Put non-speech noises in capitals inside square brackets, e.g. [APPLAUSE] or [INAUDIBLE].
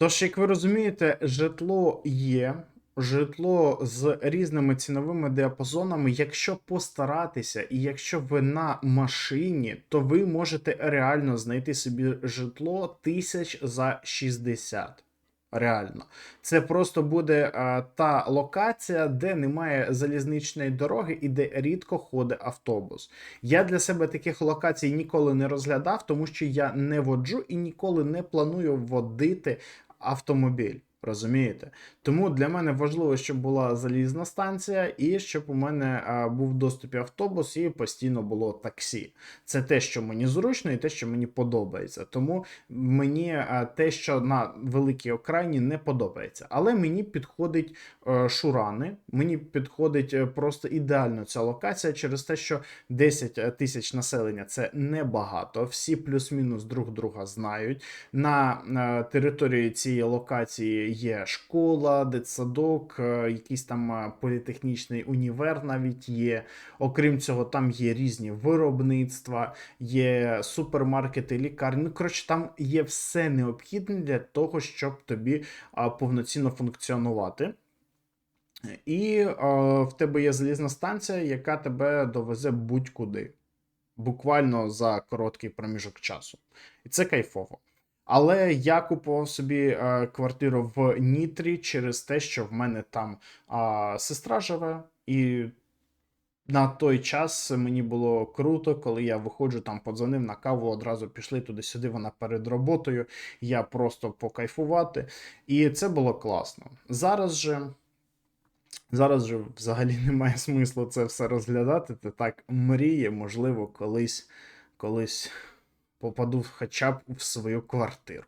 Тож, як ви розумієте, житло є, житло з різними ціновими діапазонами. Якщо постаратися, і якщо ви на машині, то ви можете реально знайти собі житло тисяч за 60. Реально, це просто буде а, та локація, де немає залізничної дороги і де рідко ходить автобус. Я для себе таких локацій ніколи не розглядав, тому що я не воджу і ніколи не планую водити автомобіль. Розумієте? Тому для мене важливо, щоб була залізна станція, і щоб у мене а, був в доступі автобус і постійно було таксі. Це те, що мені зручно, і те, що мені подобається. Тому мені а, те, що на великій окраїні не подобається. Але мені підходить е, Шурани, мені підходить е, просто ідеально ця локація через те, що 10 тисяч населення це небагато. Всі плюс-мінус друг друга знають. На е, території цієї локації є школа, дитсадок, е, якийсь там е, політехнічний універ навіть є. Окрім цього, там є різні виробництва, є супермаркети, лікарні. Ну, коротше, там є все необхідне для того, щоб тобі повноцінно функціонувати. І е, в тебе є залізна станція, яка тебе довезе будь-куди. Буквально за короткий проміжок часу. І це кайфово. Але я купував собі е, квартиру в Нітрі через те, що в мене там е, сестра живе, і на той час мені було круто, коли я виходжу там, подзвонив на каву, одразу пішли туди-сюди. Вона перед роботою. Я просто покайфувати. І це було класно. Зараз же. Зараз же взагалі [LAUGHS] немає смислу це все розглядати. Ти так мріє, можливо, колись, колись попаду хоча б в свою квартиру.